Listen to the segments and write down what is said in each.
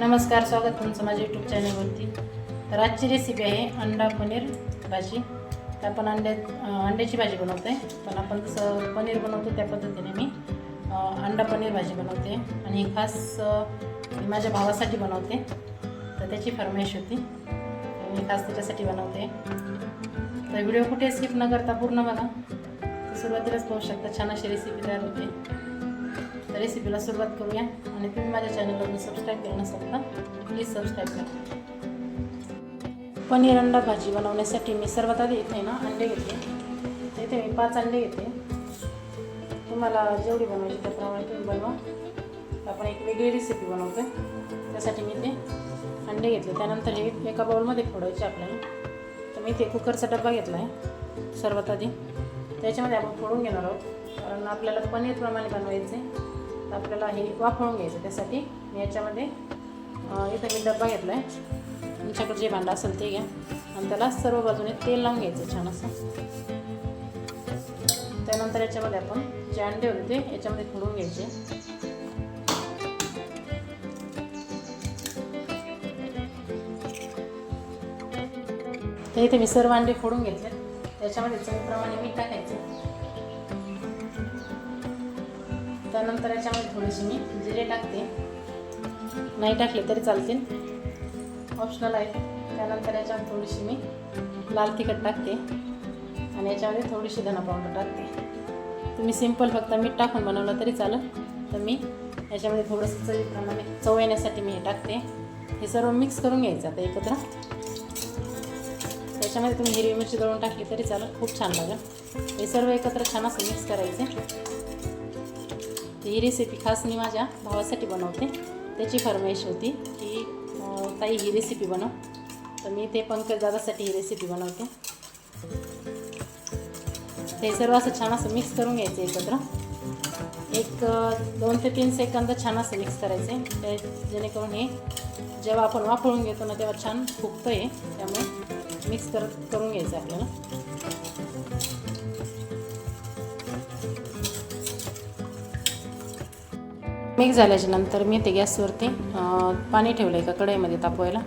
नमस्कार स्वागत तुमचं माझ्या यूट्यूब चॅनलवरती तर आजची रेसिपी आहे अंडा पनीर भाजी. तर आपण अंड्या अंड्याची भाजी बनवतो आहे पण आपण जसं पनीर बनवतो त्या पद्धतीने मी अंडा पनीर भाजी बनवते. आणि खास माझ्या भावासाठी बनवते. तर त्याची फरमाईश होती. मी खास त्याच्यासाठी बनवते. तर व्हिडिओ कुठे स्किप न करता पूर्ण बघा. सुरुवातीलाच पाहू शकता छान अशी रेसिपी तयार होते. रेसिपीला सुरुवात करूया. आणि तुम्ही माझ्या चॅनलला सबस्क्राईब केलं नसेल तर प्लीज सबस्क्राईब करा. पनीर अंडा भाजी बनवण्यासाठी मी सर्वात आधी इथे ना अंडे घेते. तर इथे मी पाच अंडे घेते. तुम्हाला जेवढी बनवायची त्याप्रमाणे तुम्ही बनवा. आपण एक वेगळी रेसिपी बनवते त्यासाठी मी ते अंडे घेतले. त्यानंतर हे एका बाउलमध्ये फोडायचे आपल्याला. तर मी ते कुकरचा डबा घेतला आहे सर्वात आधी. त्याच्यामध्ये आपण फोडून घेणार आहोत. कारण आपल्याला पनीरप्रमाणे बनवायचं आहे तर आपल्याला हे वाफळून घ्यायचं त्यासाठी. मी याच्यामध्ये इथं मी डब्बा घेतला आहे तुमच्याकडे जे भांडं असेल ते घ्या. आणि त्याला सर्व बाजूने तेल लावून घ्यायचं छान असं. त्यानंतर याच्यामध्ये आपण जे अंडे होते ते याच्यामध्ये फोडून घ्यायचे. तर इथे मी सर्व अंडे फोडून घेतले. त्याच्यामध्ये चवीप्रमाणे मीठ टाकायचं. त्यानंतर याच्यामध्ये थोडीशी मी जिरे टाकते. नाही टाकले तरी चालतील. ऑप्शनल आहे. त्यानंतर याच्यामध्ये थोडीशी मी लाल तिखट टाकते. आणि याच्यामध्ये थोडीशी धना पावडर टाकते. तुम्ही सिंपल फक्त मीठ टाकून बनवलं तरी चालेल. तर मी याच्यामध्ये थोडंसं चवीप्रमाणे चव येण्यासाठी मी हे टाकते. हे सर्व मिक्स करून घ्यायचं आता एकत्र. त्याच्यामध्ये तुम्ही हिरवी मिरची दळून टाकली तरी चालेल. खूप छान लागेल. हे सर्व एकत्र छान असं मिक्स करायचे. ही रेसिपी खास मी माझ्या भावासाठी बनवते. त्याची फरमाईश होती की ताई ही रेसिपी बनव. तर मी ते पंकज दादासाठी ही रेसिपी बनवते. ते सर्व असं छान असं मिक्स करून घ्यायचं एकत्र. एक दोन ते तीन सेकंद छान असं मिक्स करायचे ते जेणेकरून हे जेव्हा आपण वापरून घेतो ना तेव्हा छान फुगतं आहे त्यामुळे मिक्स कर करून घ्यायचं आपल्याला. मिक्स झाल्याच्यानंतर मी ते गॅसवरती पाणी ठेवलं आहे का कढईमध्ये तापवायला.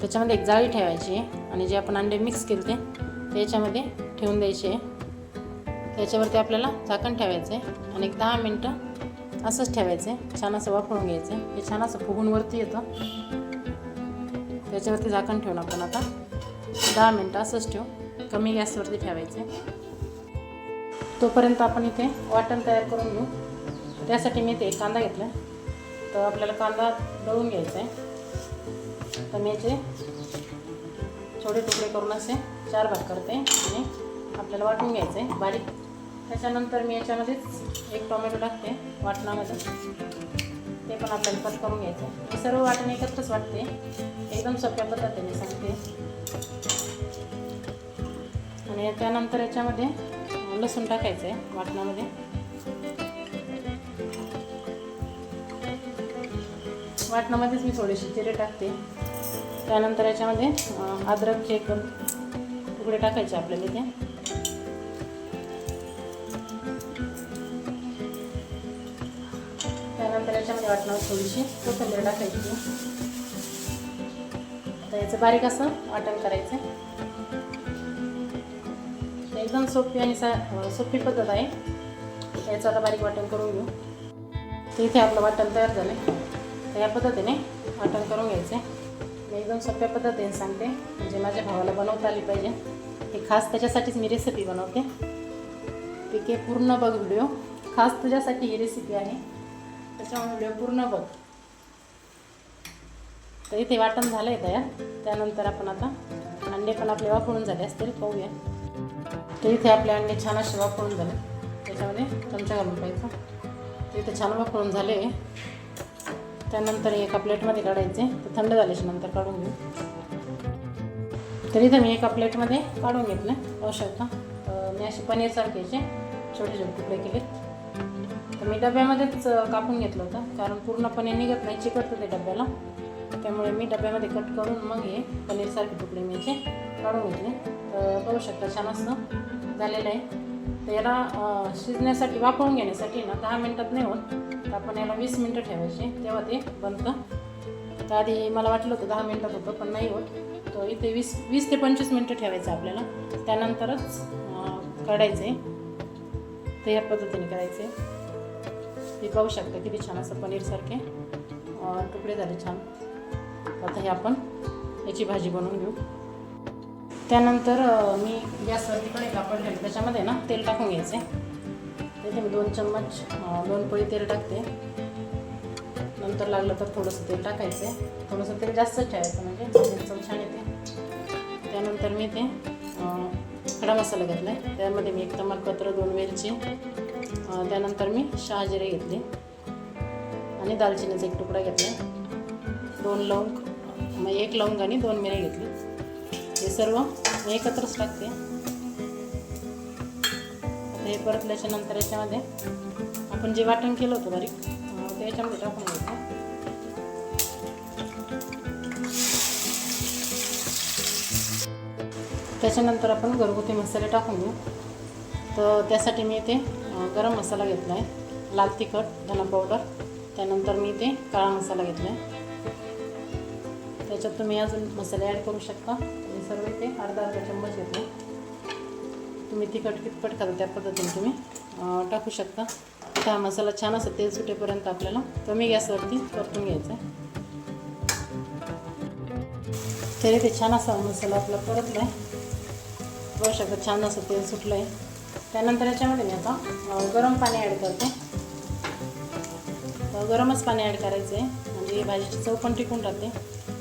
त्याच्यामध्ये एक जाळी ठेवायची आहे आणि जे आपण अंडे मिक्स केले ते त्याच्यामध्ये ठेवून द्यायचे आहे. त्याच्यावरती आपल्याला झाकण ठेवायचं आहे आणि एक दहा मिनटं असंच ठेवायचं आहे छान असं वापरून घ्यायचं आहे हे छान असं फुगूनवरती येतं. त्याच्यावरती झाकण ठेवून आपण आता दहा मिनटं असंच ठेवू. कमी गॅसवरती ठेवायचे तोपर्यंत आपण इथे वाटण तयार करून घेऊ. त्यासाठी मी ते कांदा घेतला. तर आपल्याला कांदा दळून घ्यायचा आहे. तर मी याचे छोटे तुकडे करून असे चार भाग करते आणि आपल्याला वाटून घ्यायचं आहे बारीक. त्याच्यानंतर मी याच्यामध्येच एक टोमॅटो टाकते वाटणामध्ये. ते पण आपल्याला कट करून घ्यायचं आहे. हे सर्व वाटण एकत्रच वाटते. एकदम सोप्या पद्धतीने सांगते. आणि त्यानंतर याच्यामध्ये लसूण टाकायचं आहे वाटणामध्ये. वाटणामध्येच मी थोडेसे जिरे टाकते. त्यानंतर याच्यामध्ये अद्रकचे एक तुकडे टाकायचे आपल्याला इथे. त्यानंतर याच्यामध्ये वाटणावर थोडीशी कोथिंबीर टाकायची. आता याचं बारीक असं वाटण करायचं. एकदम सोपी आणि सा सोपी पद्धत आहे. याचं आता बारीक वाटण करून घेऊ. तर इथे आपलं वाटण तयार झालं तर या पद्धतीने वाटण करून घ्यायचे. मी एकदम सोप्या पद्धतीने सांगते. म्हणजे माझ्या भावाला बनवता आली पाहिजे. हे खास त्याच्यासाठीच मी रेसिपी बनवते. पिके पूर्ण बघ व्हिडिओ खास तुझ्यासाठी ही रेसिपी आहे. त्याच्यामुळे व्हिडिओ पूर्ण बघ. तर इथे वाटण झालं आहे तयार. त्यानंतर आपण आता अंडे पण आपले वापरून झाले असतील. पाहूया. तर इथे आपले अंडे छान असे वापरून झाले. त्याच्यामध्ये चमचा घालून पाहिजे तर इथे छान वापरून झाले. त्यानंतर एका प्लेटमध्ये काढायचे. तर थंड झाल्याच्यानंतर काढून घेऊ. तर इथं मी एका प्लेटमध्ये काढून घेतलं. पाहू शकता मी असे पनीरसारखेचे छोटे छोटे तुकडे केलेत तर मी डब्यामध्येच कापून घेतलं होतं. कारण पूर्णपणे निघत नाही चिकटतं ते डब्याला. त्यामुळे मी डब्यामध्ये कट करून मग हे पनीरसारखे तुकडे मी याचे काढून घेतले. तर पाहू शकता छान असं झालेलं आहे. तर याला शिजण्यासाठी वापरून घेण्यासाठी ना दहा मिनटात नाही होत. तर आपण याला वीस मिनटं ठेवायचे. तेव्हा ते बनतं. तर आधी मला वाटलं होतं दहा मिनटात होतं पण नाही होत. तर इथे वीस वीस ते पंचवीस मिनटं ठेवायचं आपल्याला. त्यानंतरच काढायचं. आहे तर या पद्धतीने करायचे. ते पाहू शकता किती छान असं पनीरसारखे तुकडे झाले छान. आता हे आपण याची भाजी बनवून घेऊ. त्यानंतर मी गॅसवरती कडे कापड ठेवले त्याच्यामध्ये ना तेल टाकून घ्यायचे. तिथे मी दोन चम्मच दोन पळी तेल टाकते. नंतर लागलं तर थोडंसं तेल टाकायचं. थोडंसं तेल जास्तच ठेवायचं म्हणजे चव छान येते. त्यानंतर मी ते खडा मसाला घेतला आहे त्यामध्ये मी एक तमालपत्र दोन वेलची त्यानंतर मी शहाजिरे घेतले. आणि दालचिनीचा एक तुकडा घेतला दोन लवंग मग एक लवंग आणि दोन मिरे घेतली. सर्व एकत्रच टाकते हे परतल्याच्या नंतर याच्यामध्ये आपण जे वाटण केलं होतं बारीक ते याच्यामध्ये टाकून घ्यायचं त्याच्यानंतर आपण घरगुती मसाले टाकून घेऊ तर त्यासाठी मी इथे गरम मसाला घेतला आहे लाल तिखट धना पावडर त्यानंतर मी इथे काळा मसाला घेतला आहे त्याच्यात तुम्ही अजून मसाले ॲड करू शकता. सर्व इथे अर्धा अर्धा चम्मच येतो. तुम्ही तिखट कितपट करा त्या पद्धतीने तुम्ही टाकू शकता. आता हा मसाला छान असं तेल सुटेपर्यंत आपल्याला कमी गॅसवरती परतून घ्यायचा आहे. तरी ते छान असा मसाला आपला परतला आहे बघू शकता छान असं तेल सुटलं आहे त्यानंतर याच्यामध्ये मी आता गरम पाणी ॲड करते. गरमच पाणी ॲड करायचं आहे म्हणजे भाजीची चव पण टिकून राहते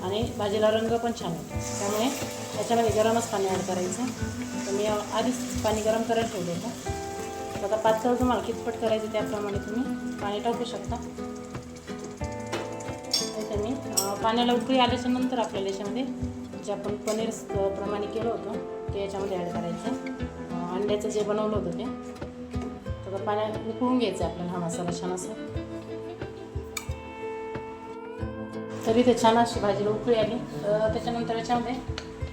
आणि भाजीला रंग पण छान होतो. त्यामुळे याच्यामध्ये गरमच पाणी ॲड करायचं. तर मी आधीच पाणी गरम करायला ठेवलं होतं. तर आता पातळ तुम्हाला कितपट करायचं त्याप्रमाणे तुम्ही पाणी टाकू शकता. मी पाण्याला उकळी आल्याच्यानंतर आपल्याला याच्यामध्ये जे आपण पनीर प्रमाणे केलं होतं ते याच्यामध्ये ॲड करायचं. अंड्याचं जे बनवलं होतं ते. तर पाण्यात उकळून घ्यायचं आपल्याला हा मसाला छान असा. तरी ते छान अशी भाजी उकळी आली. तर त्याच्यानंतर याच्यामध्ये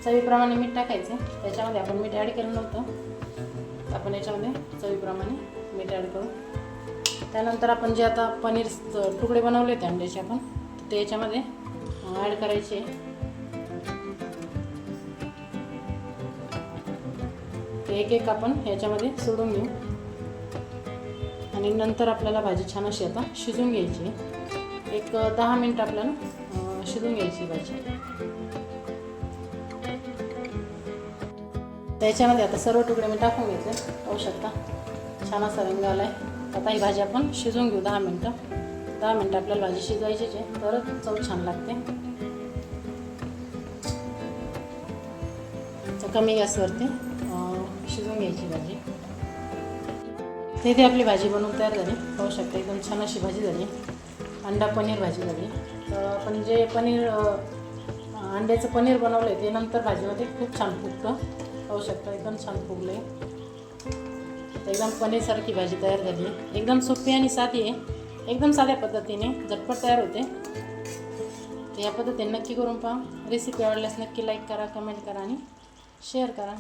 चवीप्रमाणे मीठ टाकायचं. त्याच्यामध्ये आपण मीठ ॲड केलं नव्हतं. आपण याच्यामध्ये चवीप्रमाणे मीठ ॲड करू. त्यानंतर आपण जे आता पनीर तुकडे बनवले होते अंड्याचे आपण ते याच्यामध्ये ॲड करायचे. ते एक एक आपण याच्यामध्ये सोडून घेऊ आणि नंतर आपल्याला भाजी छान अशी आता शिजून घ्यायची. आहे. एक दहा मिनटं आपल्याला शिजून घ्यायची भाजी त्याच्यामध्ये आता सर्व तुकडे मी टाकून घेतले. पाहू शकता. छान असा रंग आला आहे आता ही भाजी आपण शिजवून घेऊ दहा मिनटं. दहा मिनटं आपल्याला भाजी शिजवायचीच आहे. तरच चव छान लागते. कमी गॅसवरती शिजून शिजवून घ्यायची भाजी. तिथे आपली भाजी बनवून तयार झाली. पाहू शकता एकदम छान अशी भाजी झाली. अंडा पनीर भाजी झाली. तर आपण जे पनीर अंड्याचं पनीर बनवलं आहे ते नंतर भाजीमध्ये खूप छान फुगतं. पाहू शकता एकदम छान फुगलं आहे एकदम पनीरसारखी भाजी तयार झाली. एकदम सोपी आणि साधी आहे. एकदम साध्या पद्धतीने झटपट तयार होते. तर या पद्धतीने नक्की करून पहा. रेसिपी आवडल्यास नक्की लाईक करा कमेंट करा आणि शेअर करा.